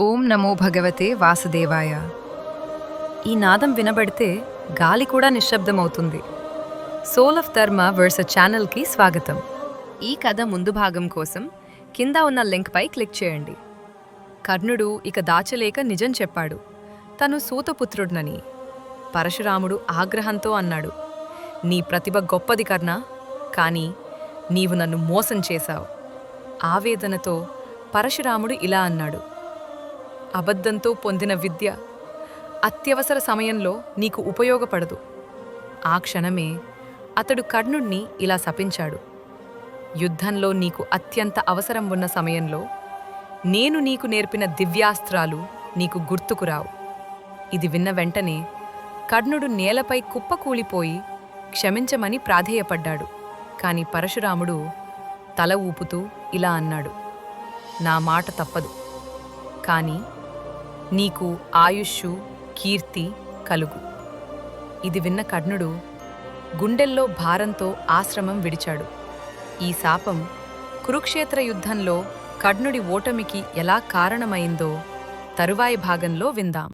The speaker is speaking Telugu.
ఓం నమో భగవతే వాసుదేవాయ. ఈ నాదం వినబడితే గాలి కూడా నిశ్శబ్దమవుతుంది. సోల్ ఆఫ్ ధర్మ వర్స ఛానల్కి స్వాగతం. ఈ కథ ముందు భాగం కోసం కింద ఉన్న లింక్పై క్లిక్ చేయండి. కర్ణుడు ఇక దాచలేక నిజం చెప్పాడు. తను సూతపుత్రుడినని. పరశురాముడు ఆగ్రహంతో అన్నాడు. నీ ప్రతిభ గొప్పది కర్ణ కానీ నీవు నన్ను మోసం చేశావు. ఆవేదనతో పరశురాముడు ఇలా అన్నాడు. అబద్ధంతో పొందిన విద్య అత్యవసర సమయంలో నీకు ఉపయోగపడదు. ఆ క్షణమే అతడు కర్ణుణ్ణి ఇలా శపించాడు. యుద్ధంలో నీకు అత్యంత అవసరం ఉన్న సమయంలో నేను నీకు నేర్పిన దివ్యాస్త్రాలు నీకు గుర్తుకురావు ఇది విన్న వెంటనే కర్ణుడు నేలపై కుప్పకూలిపోయి క్షమించమని ప్రాధేయపడ్డాడు. కాని పరశురాముడు తల ఊపుతూ ఇలా అన్నాడు నా మాట తప్పదు. కానీ నీకు ఆయుష్షు కీర్తి కలుగు. ఇది విన్న కర్ణుడు గుండెల్లో భారంతో ఆశ్రమం విడిచాడు. ఈ శాపం కురుక్షేత్ర యుద్ధంలో కర్ణుడి ఓటమికి ఎలా కారణమైందో తరువాయి భాగంలో విందాం.